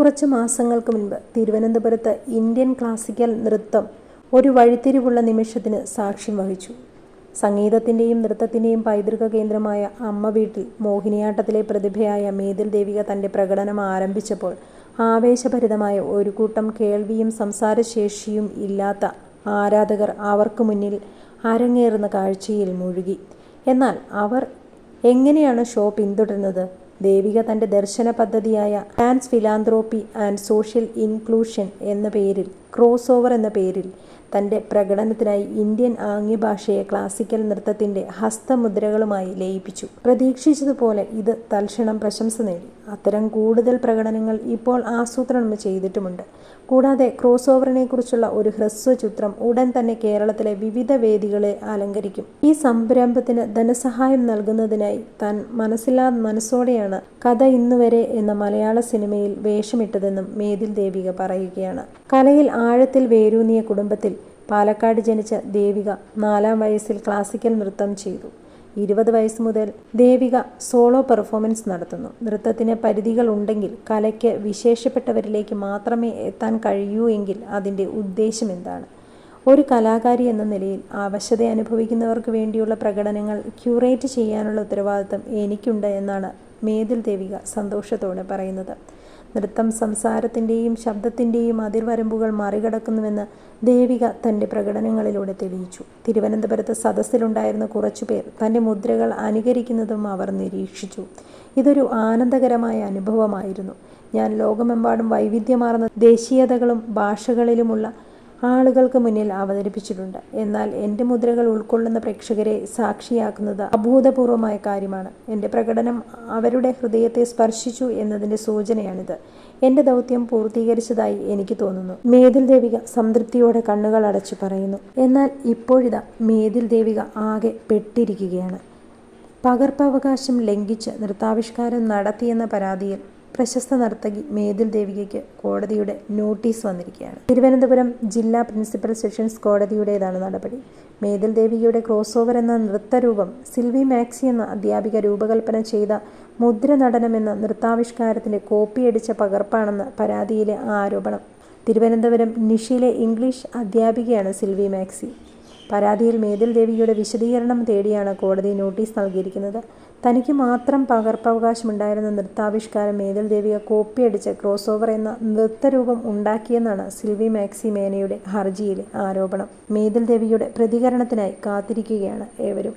കുറച്ച് മാസങ്ങൾക്ക് മുൻപ് തിരുവനന്തപുരത്ത് ഇന്ത്യൻ ക്ലാസിക്കൽ നൃത്തം ഒരു വഴിത്തിരിവുള്ള നിമിഷത്തിന് സാക്ഷ്യം വഹിച്ചു. സംഗീതത്തിന്റെയും നൃത്തത്തിന്റെയും പൈതൃക കേന്ദ്രമായ അമ്മ വീട്ടിൽ മോഹിനിയാട്ടത്തിലെ പ്രതിഭയായ മേതിൽ ദേവിക തന്റെ പ്രകടനം ആരംഭിച്ചപ്പോൾ ആവേശഭരിതമായ ഒരു കൂട്ടം കേൾവിയും സംസാരശേഷിയും ഇല്ലാത്ത ആരാധകർ അവർക്ക് മുന്നിൽ അരങ്ങേറുന്ന കാഴ്ചയിൽ മുഴുകി. എന്നാൽ അവർ എങ്ങനെയാണ് ഷോ പിന്തുടരുന്നത്? ദേവിക തന്റെ ദർശന പദ്ധതിയായ fans philanthropy and social inclusion എന്ന പേരിൽ ക്രോസ് ഓവർ എന്ന പേരിൽ തന്റെ പ്രകടനത്തിനായി ഇന്ത്യൻ ആംഗ്യഭാഷയെ ക്ലാസിക്കൽ നൃത്തത്തിന്റെ ഹസ്തമുദ്രകളുമായി ലയിപ്പിച്ചു. പ്രതീക്ഷിച്ചതുപോലെ ഇത് തൽക്ഷണം പ്രശംസ നേടി. അത്തരം കൂടുതൽ പ്രകടനങ്ങൾ ഇപ്പോൾ ആസൂത്രണം ചെയ്തിട്ടുമുണ്ട്. കൂടാതെ ക്രോസ് ഓവറിനെ കുറിച്ചുള്ള ഒരു ഹ്രസ്വ ചിത്രം ഉടൻ തന്നെ കേരളത്തിലെ വിവിധ വേദികളെ അലങ്കരിക്കും. ഈ സംരംഭത്തിന് ധനസഹായം നൽകുന്നതിനായി താൻ മനസ്സില്ലാ മനസ്സോടെയാണ് കഥ ഇന്നുവരെ എന്ന മലയാള സിനിമയിൽ വേഷമിട്ടതെന്നും മേതിൽ ദേവിക പറയുകയാണ്. കലയിൽ ആഴത്തിൽ വേരൂന്നിയ കുടുംബത്തിൽ പാലക്കാട് ജനിച്ച ദേവിക നാലാം വയസ്സിൽ ക്ലാസിക്കൽ നൃത്തം ചെയ്തു. ഇരുപത് വയസ്സ് മുതൽ ദേവിക സോളോ പെർഫോമൻസ് നടത്തുന്നു. നൃത്തത്തിന് പരിധികൾ ഉണ്ടെങ്കിൽ കലയ്ക്ക് വിശേഷപ്പെട്ടവരിലേക്ക് മാത്രമേ എത്താൻ കഴിയൂ എങ്കിൽ അതിന്റെ ഉദ്ദേശം എന്താണ്? ഒരു കലാകാരി എന്ന നിലയിൽ അവശത അനുഭവിക്കുന്നവർക്ക് വേണ്ടിയുള്ള പ്രകടനങ്ങൾ ക്യൂറേറ്റ് ചെയ്യാനുള്ള ഉത്തരവാദിത്തം എനിക്കുണ്ട് എന്നാണ് മേതിൽ ദേവിക സന്തോഷത്തോടെ പറയുന്നത്. നൃത്തം സംസാരത്തിന്റെയും ശബ്ദത്തിന്റെയും അതിർവരമ്പുകൾ മറികടക്കുന്നുവെന്ന് ദേവിക തന്റെ പ്രകടനങ്ങളിലൂടെ തെളിയിച്ചു. തിരുവനന്തപുരത്ത് സദസ്സിലുണ്ടായിരുന്ന കുറച്ചുപേർ തന്റെ മുദ്രകൾ അനുകരിക്കുന്നതും അവർ നിരീക്ഷിച്ചു. ഇതൊരു ആനന്ദകരമായ അനുഭവമായിരുന്നു. ഞാൻ ലോകമെമ്പാടും വൈവിധ്യമാർന്ന ദേശീയതകളും ഭാഷകളിലുമുള്ള ആളുകൾക്ക് മുന്നിൽ അവതരിപ്പിച്ചിട്ടുണ്ട്. എന്നാൽ എന്റെ മുദ്രകൾ ഉൾക്കൊള്ളുന്ന പ്രേക്ഷകരെ സാക്ഷിയാക്കുന്നത് അഭൂതപൂർവമായ കാര്യമാണ്. എന്റെ പ്രകടനം അവരുടെ ഹൃദയത്തെ സ്പർശിച്ചു എന്നതിന്റെ സൂചനയാണിത്. എന്റെ ദൗത്യം പൂർത്തീകരിച്ചതായി എനിക്ക് തോന്നുന്നു. മേതിൽ ദേവിക സംതൃപ്തിയോടെ കണ്ണുകൾ അടച്ചു പറയുന്നു. എന്നാൽ ഇപ്പോഴിതാ മേതിൽ ദേവിക ആകെ പെട്ടിരിക്കുകയാണ്. പകർപ്പവകാശം ലംഘിച്ച് നൃത്താവിഷ്കാരം നടത്തിയെന്ന പരാതിയിൽ പ്രശസ്ത നർത്തകി മേതിൽ ദേവികയ്ക്ക് കോടതിയുടെ നോട്ടീസ് വന്നിരിക്കുകയാണ്. തിരുവനന്തപുരം ജില്ലാ പ്രിൻസിപ്പൽ സെഷൻസ് കോടതിയുടേതാണ് നടപടി. മേതിൽ ദേവികയുടെ ക്രോസ് ഓവർ എന്ന നൃത്തരൂപം സിൽവി മാക്സി എന്ന അധ്യാപിക രൂപകൽപ്പന ചെയ്ത മുദ്ര നടനം എന്ന നൃത്താവിഷ്കാരത്തിന്റെ കോപ്പിയടിച്ച പകർപ്പാണെന്ന് പരാതിയിലെ ആരോപണം. തിരുവനന്തപുരം നിഷിയിലെ ഇംഗ്ലീഷ് അധ്യാപികയാണ് സിൽവി മാക്സി. പരാതിയിൽ മേതിൽ ദേവിയുടെ വിശദീകരണം തേടിയാണ് കോടതി നോട്ടീസ് നൽകിയിരിക്കുന്നത്. തനിക്ക് മാത്രം പകർപ്പവകാശമുണ്ടായിരുന്ന നൃത്താവിഷ്കാരം മേതിൽ ദേവിയെ കോപ്പിയടിച്ച് ക്രോസ് ഓവർ എന്ന നൃത്തരൂപം ഉണ്ടാക്കിയെന്നാണ് സിൽവി മാക്സി മേനയുടെ ഹർജിയിലെ ആരോപണം. മേതിൽ ദേവിയുടെ പ്രതികരണത്തിനായി കാത്തിരിക്കുകയാണ് ഏവരും.